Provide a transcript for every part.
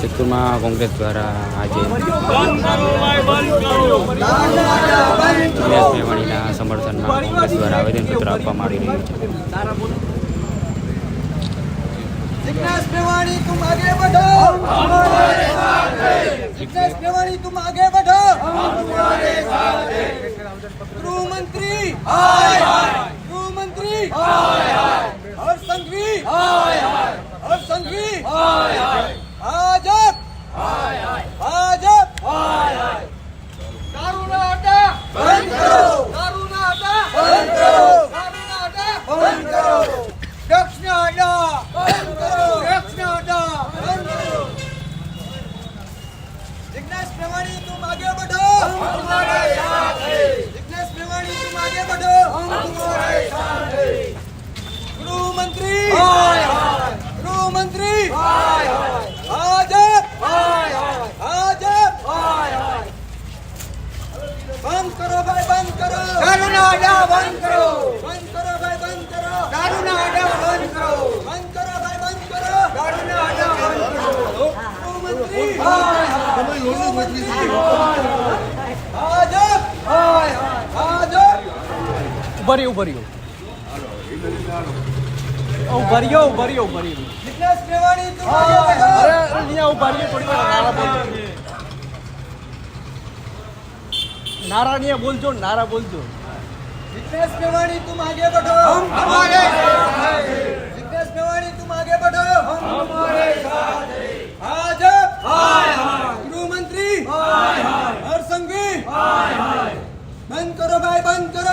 ચતુર્મા કોંગ્રેસ દ્વારા આજે દિનેશ મેવાણીના સમર્થનમાં કોંગ્રેસ દ્વારા આવેદનપત્ર આપવામાં આવી રહ્યું છે. જિજ્ઞાસ મેવાણી, તું આગે વધો જિજ્ઞાસ મેવાણી, તું આગે વધો Oh! મંત્રી! ગૃહમંત્રી ભાજપ ભાજપ બંધ કરો ભાઈ બંધ કરો! દારૂ ના અડા બંધ કરો! બંધ કરો ભાઈ બંધ કરો! દારૂ ના બંધ કરો! બંધ કરો ભાઈ બંધ કરો! દારૂ ના બંધ કરો! ગૃહમંત્રી ભાજપ ભાજપ ઉભરી ઉભરી હાલો ઊભા રહ્યો ઊભા રહ્યો ઊભા રહ્યો ફિટનેસ અરે અહીંયા ઊભા થોડી વાર નારા બોલજો નારા બોલજો નારા બોલજો. ફિટનેસ રહેવાની તું આગે બઢો. હમ હમારે સાથ ફિટનેસ તું આગે બઢો. હમ હમારે સાથ હાય હાય. ગૃહમંત્રી. હાય હાય. હરસંઘી હાય હાય. બંધ કરો ભાઈ બંધ કરો.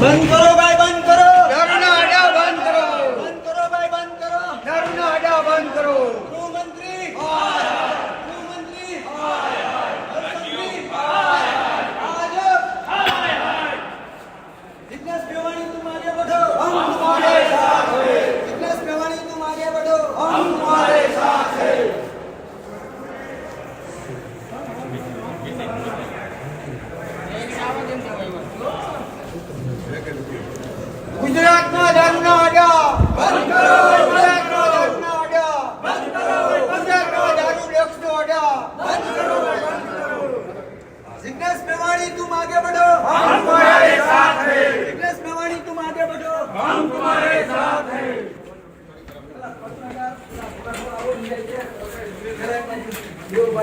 બંધ કરો ભાઈ બંધ કરો દારૂના અડ્ડા બંધ કરો બંધ કરો ભાઈ બંધ કરો દારૂના અડ્ડા બંધ કરો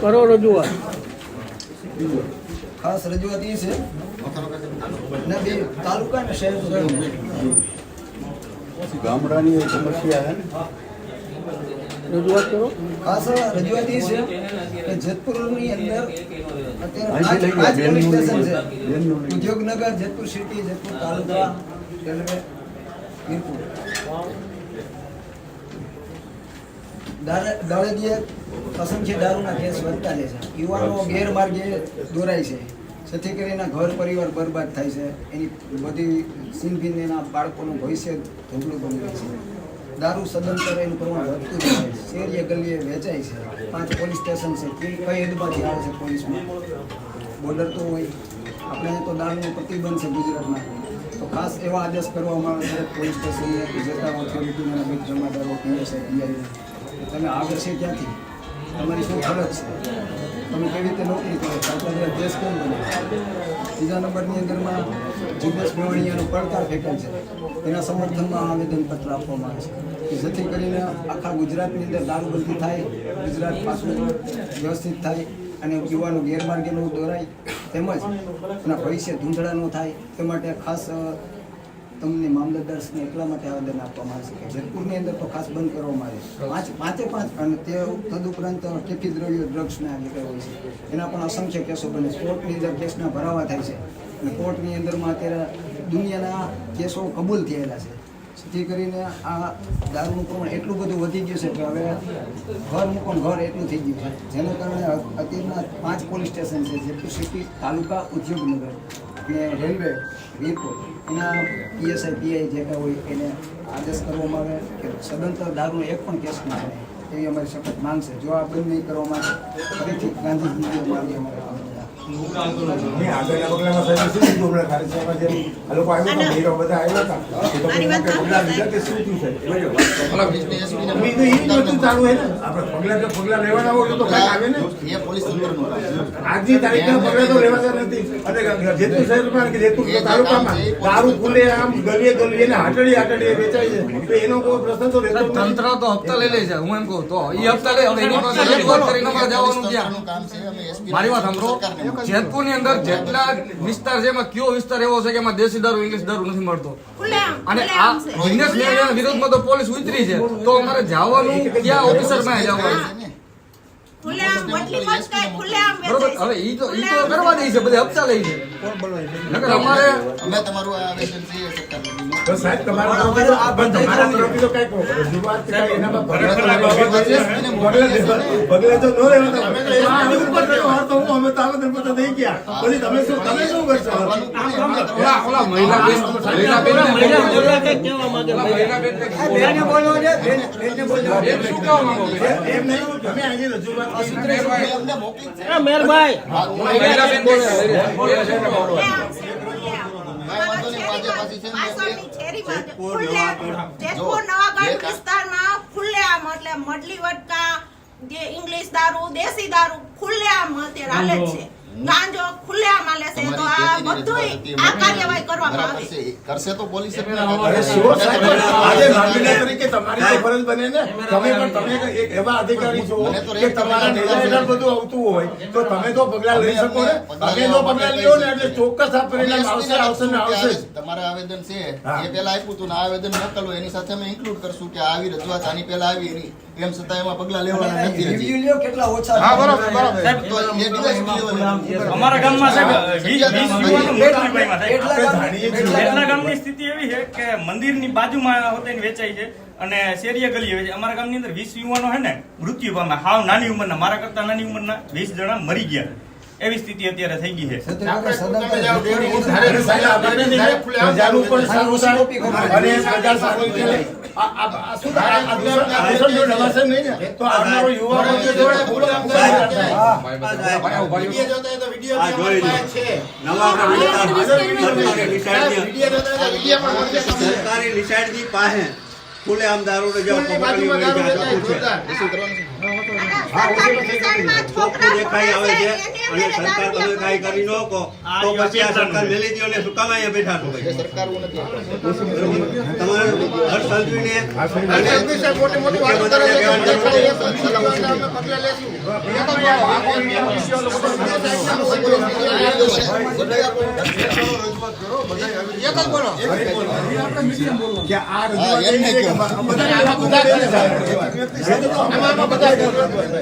કરો રજૂઆત. ખાસ રજૂઆત એ છે ને બે તાલુકા ને શહેર ગામડાની એક સમસ્યા છે ને? રજૂઆત કરો. ખાસ રજૂઆત એ છે કે જેતપુરની અંદર અત્યારે પાંચ પોલીસ સ્ટેશન છે. Udyognagar Jetpur city Jetpur taluka railway Virpur. દારે- અસંખ્ય દારૂના કેસ વધતા જાય છે. યુવાનો ગેરમાર્ગે દોરાય છે. જેથી કરીને ઘર પરિવાર બરબાદ થાય છે. એની બધી સિંગીને એના બાળકોનું ભવિષ્ય ધોગલું બની જાય છે. દારૂ સદંતર એનું પ્રમાણ વધતું જાય છે. શેરીએ ગલીએ વેચાય છે. પાંચ પોલીસ સ્ટેશન છે. કઈ કઈ હદમાંથી આવે છે પોલીસમાં? બોર્ડર તો હોય. આપણે તો દારૂનો પ્રતિબંધ છે ગુજરાતમાં. તો ખાસ એવા આદેશ કરવામાં આવે છે. પોલીસ સ્ટેશનને જતા ઓથોરિટીના જમાદારો, પીએસઆઈ, પીઆઈ. તમે આગળ છે ક્યાંથી? તમારી શું ફરજ છે? તમે કેવી રીતે નોકરી કરો? આપણા દેશ કેમ બને ત્રીજા નંબરની અંદરમાં જિગ્નેશ મેવાણીયાનો પડકાર ફેંકેલ છે. તેના સમર્થનમાં આવેદનપત્ર આપવામાં આવે છે જેથી કરીને આખા ગુજરાતની અંદર દારૂબંધી થાય, ગુજરાત પાછું વ્યવસ્થિત થાય અને યુવાનો ગેરમાર્ગે ન દોરાય. તેમજ એના ભવિષ્ય ધૂંધળા ન થાય. તે માટે ખાસ તમને મામલતદારશ્રીને એટલા માટે આવેદન આપવામાં આવશે કે જેતપુરની અંદર તો ખાસ બંધ કરવામાં આવે પાંચ પાંચે પાંચ અને તે તદુપરાંત ટેકી દ્રવ્યો ડ્રગ્સના જે કંઈ હોય છે. એના પણ અસંખ્ય કેસો બને કોર્ટની અંદર કેસના ભરાવા થાય છે. અને કોર્ટની અંદરમાં અત્યારે દુનિયાના કેસો કબૂલ થયેલા છે. જેથી કરીને આ દારૂનું પ્રમાણ એટલું બધું વધી ગયું છે કે હવે ઘર મૂકો ઘર એટલું થઈ ગયું છે. જેના કારણે અત્યારના પાંચ પોલીસ સ્ટેશન છે જેટલું સિટી, તાલુકા, ઉદ્યોગનગર. અને રેલવે વીપ એના P S I, P I જે કાંઈ હોય એને આદેશ કરવામાં આવે કે સદંતર દારૂનો એક પણ કેસ ના બને એવી અમારી શપથ માંગ જો આ બંધ નહીં કરવામાં આવે, ફરીથી ગાંધીજી અમારી અમારે આજની તારીખના પગલાં તો લેવાતા નથી. અને જેતપુર શહેરમાં કે જેતપુર તાલુકામાં દારૂ ખુલ્લે આમ ગલીએ ગલીએ ને હાટડીએ હાટડીએ વેચાય છે. તો એનો કોઈ પ્રશ્ન તો રહેતો તંત્ર તો હપ્તા લઈ લે છે. હું એમ કહું તો. એ હપ્તા લે હવે એની પાસે રજૂઆત કરીને જવાનું ક્યાં તંત્રનું કામ છે અમે SP મારી વાત સાંભળો. જેતપુરની અંદર જેટલા વિસ્તાર છે એમાં કયો વિસ્તાર એવો છે કે એમાં દેશી દારૂ ઇંગ્લિશ દારૂ નથી મળતો? અને આ બિઝનેસ વિરોધમાં તો પોલીસ ઉતરી છે. તો અમારે જવાનું ક્યાં ઓફિસરમાં જવાનું? બરોબર હવે ઈ તો ઈ તો કરવા દે છે બધા હપ્તા લઈ છે. નકર અમારે અમે તમારું આ આવેદન છે. તો સાહેબ તમારા તરફથી તો રજૂઆત એનામાં પગલાં તો ન તો હું અમે તો દઈ ગયા. પછી તમે શું તમે શું કરશો? જ છે. વિસ્તારમાં ખુલ્લેઆમ એટલે મડલી વટકા જે ઇંગ્લિશ દારૂ દેશી દારૂ ખુલ્લેઆમ અત્યારે હાલે છે ગાંજો ખુલ્લેઆમ હાલે તો આ બધુંય આ કાર્યવાહી કરવામાં આવે કરશે તો પોલીસ જ ને. અરે શું સાહેબ, આજે નાગરિક તરીકે તમારી ફરજ બને ને તમે પણ તમે એક એવા અધિકારી છો તો કે તમારા નેજા બધું આવતું હોય તો તમે તો પગલા લઈ શકો ને તમે તો પગલા લ્યો ને એટલે ચોક્કસ આ પરિણામ આવશે આવશે ને આવશે. તમારા આવેદન છે. એ પેલા આપ્યું હતું ને આવેદન મોકલો એની સાથે અમે ઇન્ક્લુડ કરશું કે આવી રજૂઆત આની પેલા આવી એની એમ છતાં એમાં પગલા લેવાના નથી રિવ્યુ લ્યો કેટલા ઓછા હા. બરાબર, બરાબર. અમારા ગામમાં. એટલા ગામની સ્થિતિ એવી છે કે મંદિરની બાજુમાં હોતે વેચાય છે અને શેરીએ ગલીએ વેચાય. અમારા ગામની અંદર વીસ યુવાનો છે ને મૃત્યુ પામે હાવ નાની ઉંમરના મારા કરતા નાની ઉંમરના વીસ જણા મરી ગયા. એવી સ્થિતિ અત્યારે થઈ ગઈ છે. પ્રજાનું પણ સારું અને પ્રજા સારું સરકારી નિશાળની પાસે ખુલ્લે આમ દારૂ ને જેવા સરકારી નિશાળમાં છોકરા દેખાઈ આવે છે? અને સરકાર તમે કાંઈ કરી ન કહો તો પછી આ સરકાર મેલી દ્યો ને શું કામ અહીંયા બેઠા છો ભાઈ? તમારે કે કે. બધા બધા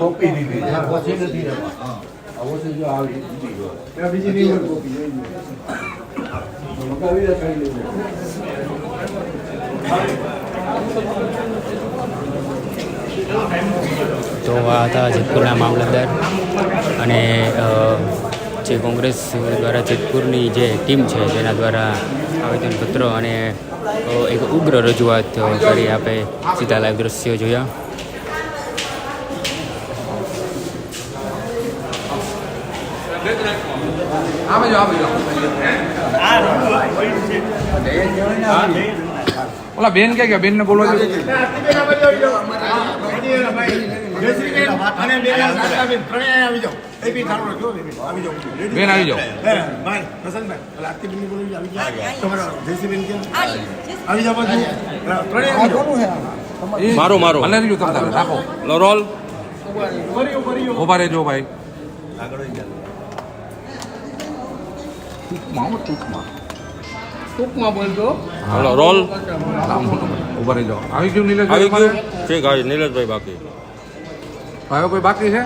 છે દીધી આમાં બધા કરે છે. તમને આ રજૂઆત થઈ હશે તો જ આ નહીં થશે. ખાલી આવેદન કરવાનું, કાંઈ કાંઈ નથી થતું. આને જાણતા જ નથી. ચાલો ભાઈ મીડિયા તો આ હતા જેતપુરના મામલતદાર અને જે કોંગ્રેસ દ્વારા જેતપુરની જે ટીમ છે તેના દ્વારા આવેદનપત્ર અને એક ઉગ્ર રજૂઆત કરી આપે સીધા લાઈવ દ્રશ્યો જોયા આવે જો આવે જો આ રજૂઆત હોય છે હા, જય હિન્દ. ઓલા બેન કે કે? બેન ને બોલવા જો બેન આવી જાઓ. બોલી મારો મારો. અને રાખો. રોલ. ઊભા રહેજો ભાઈ. ટૂંકમાં હો, ટૂંકમાં. ટૂંકમાં બોલજો હાલો રોલ. ઊભા રહેજો. આવી ગયું નીલેશ આવી ગયું? ઠીક આવી નીલેશભાઈ બાકી. ભાઈઓ કોઈ બાકી છે?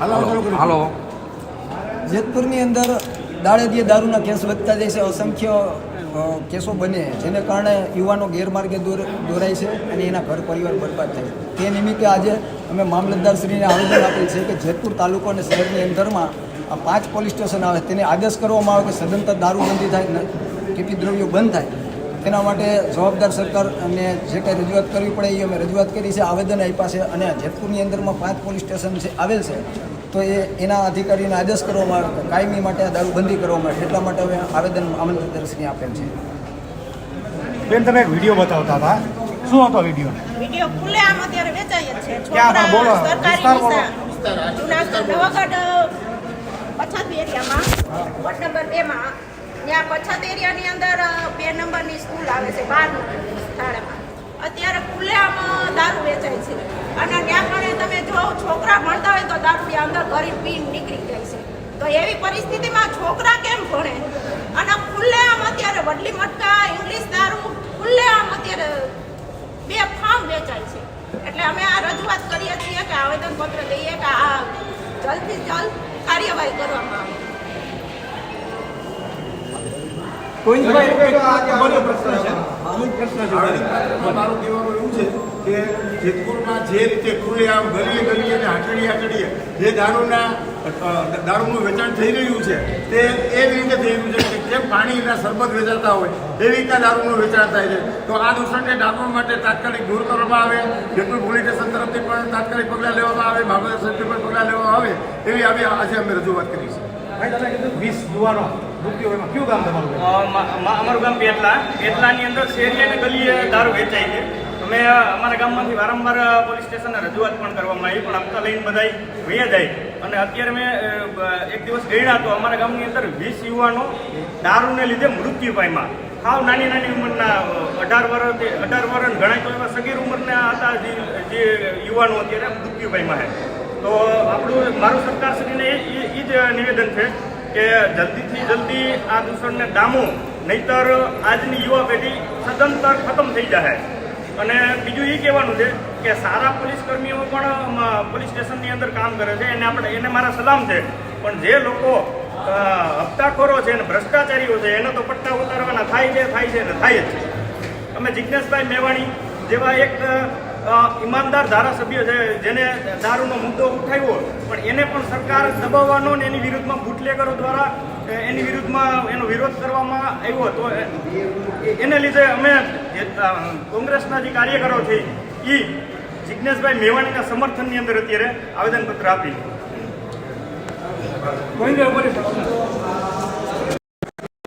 હાલો હાલો જેતપુરની અંદર દાડે દીએ દારૂના કેસ વધતા જાય છે. અસંખ્ય કેસો બને જેને કારણે યુવાનો ગેરમાર્ગે દોર દોરાય છે અને એના ઘર પરિવાર બરબાદ થાય છે. તે નિમિત્તે આજે અમે મામલતદારશ્રીને આવેદન આપેલ છે કે જેતપુર તાલુકો અને શહેરની અંદરમાં આ પાંચ પોલીસ સ્ટેશન આવે તેને આદેશ કરવામાં આવે કે સદંતર દારૂબંધી થાય ને કેપી દ્રવ્યો બંધ થાય તેના માટે જવાબદાર સરકાર અને જે કંઈ રજૂઆત કરવી પડે એ અમે રજૂઆત કરી છે આવેદન આપ્યા છે અને જેતપુરની અંદરમાં પાંચ પોલીસ સ્ટેશન છે આવેલ છે તો એ એના અધિકારીને આદેશ કરવામાં આવે કાયમી માટે આ દારૂબંધી કરવામાં આવે એટલા માટે અમે આવેદન આમંત્રદર્શની આપેલ છે. બેન તમે એક વીડિયો બતાવતા હતા. શું હતો વીડિયો? વીડિયો ખુલ્લે આમ અત્યારે વેચાય જ છે. ક્યાં બોલો, છોકરા સરકારી વિસ્તાર બોલો. વિસ્તાર. જુનાગઢ નવાગઢ પછાત એરિયામાં. વોર્ડ નંબર બેમાં. ત્યાં પછાત એરિયાની અંદર બે નંબરની સ્કૂલ આવે છે બાર શાળામાં. અત્યારે ખુલ્લેઆમ દારૂ વેચાય છે. અને ત્યાં પણ તમે જો છોકરા ભણતા હોય તો દારૂની અંદર ગરીબ પીન નીકળી જાય છે. તો એવી પરિસ્થિતિમાં છોકરા કેમ ભણે? અને ખુલ્લેઆમ અત્યારે વડલી મટકા, ઇંગ્લિશ દારૂ ખુલ્લેઆમ અત્યારે બે ફાર્મ વેચાય છે. એટલે અમે આ રજૂઆત કરીએ છીએ કે આવેદનપત્ર દઈએ કે આ જલ્દથી જલ્દ કાર્યવાહી કરવામાં આવે. મારું કહેવાનું એવું છે કે જેતપુરમાં જે રીતે ખુલ્લેઆમ ગલીએ ગલીએ અને હાટડીએ હાટડીએ જે દારૂના દારૂનું વેચાણ થઈ રહ્યું છે તે એ રીતે થઈ રહ્યું છે. જેમ પાણીના શરબત વેચાતા હોય એવી રીતના દારૂનું વેચાણ થાય છે. તો આ દૂષણને ડામવા માટે તાત્કાલિક દૂર કરવામાં આવે. જેટલું પોલીસ સ્ટેશન તરફથી પણ તાત્કાલિક પગલાં લેવામાં આવે. બાબત સાહેબથી પણ પગલાં લેવામાં આવે. એવી આવી આજે અમે રજૂઆત કરી છે. વીસ યુવાનો કયું ગામ તમારું અમારું ગામ પેટલા. પેટલાની અંદર શેરી અને ગલીએ દારૂ વેચાય છે. અમે અમારા ગામમાંથી વારંવાર પોલીસ સ્ટેશને રજૂઆત પણ કરવામાં આવી પણ આપતા લઈને બધા વૈયા જાય. અને અત્યારે મેં એક દિવસ ગણ્યા તો અમારા ગામની અંદર વીસ યુવાનો દારૂને લીધે મૃત્યુ પામ્યા. હાવ નાની નાની ઉંમરના અઢાર વર્ષ અઢાર વર્ષ ઘણા તો એવા સગીર ઉંમરના હતા જે જે યુવાનો અત્યારે મૃત્યુ પામ્યા છે. તો આપણું મારું સરકારશ્રીને એ જ નિવેદન છે કે જલ્દીથી જલ્દી આ દૂષણને ડામો, નહીતર આજની યુવા પેઢી સદંતર ખતમ થઈ જાય અને બીજું એ કહેવાનું છે કે સારા પોલીસ કર્મીઓ પણ પોલીસ સ્ટેશનની અંદર કામ કરે છે. એને આપણે, એને મારા સલામ છે. પણ જે લોકો હપ્તાખોરો છે અને ભ્રષ્ટાચારીઓ છે, એને તો પટ્ટા ઉતારવાના થાય છે થાય છે અને થાય જ છે. અમે જિજ્ઞેશભાઈ મેવાણી જેવા એક ઈમાનદાર ધારાસભ્ય છે, જેને દારૂનો મુદ્દો ઉઠાવ્યો, પણ એને પણ સરકાર દબાવવાનો ને એની વિરુદ્ધમાં બુટલેગરો દ્વારા એની વિરુદ્ધમાં એનો વિરોધ કરવામાં આવ્યો તો એને લીધે અમે કોંગ્રેસના જે કાર્યકરો છે એ જિજ્ઞેશભાઈ મેવાણીના સમર્થનની અંદર અત્યારે આવેદનપત્ર આપી.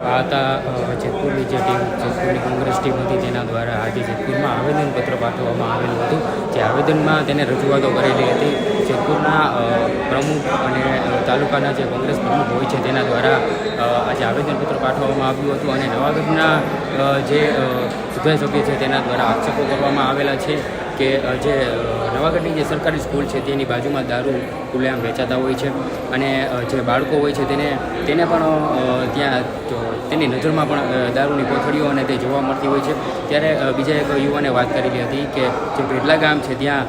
આ હતા જેતપુરની જે ટીમ જેતપુરની કોંગ્રેસ ટીમ હતી જેના દ્વારા આજે જેતપુરમાં આવેદનપત્ર પાઠવવામાં આવેલું હતું. જે આવેદનમાં તેને રજૂઆતો કરેલી હતી. જેતપુરના પ્રમુખ અને તાલુકાના જે કોંગ્રેસ પ્રમુખ હોય છે તેના દ્વારા આજે આવેદનપત્ર પાઠવવામાં આવ્યું હતું અને નવાગઢના જે અ, ધારાસભ્ય છે તેના દ્વારા આક્ષેપો કરવામાં આવેલા છે કે જે નવાગઢની જે સરકારી સ્કૂલ છે તેની બાજુમાં દારૂ ખુલ્લેઆમ વેચાતા હોય છે અને જે બાળકો હોય છે તેને તેને પણ ત્યાં તેની નજરમાં પણ દારૂની કોથળીઓ અને તે જોવા મળતી હોય છે. ત્યારે બીજા એક યુવાને વાત કરેલી હતી કે જે પેડલા ગામ છે ત્યાં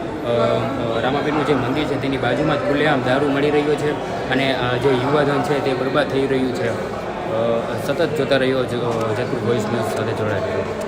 રામાપીરનું જે મંદિર છે તેની બાજુમાં જ ખુલ્લેઆમ દારૂ મળી રહ્યો છે અને જે યુવાધન છે તે બરબાદ થઈ રહ્યું છે. સતત જોતા રહ્યો જ- અ, જેતપુર વોઇસ ન્યૂઝ સાથે જોડાયેલો.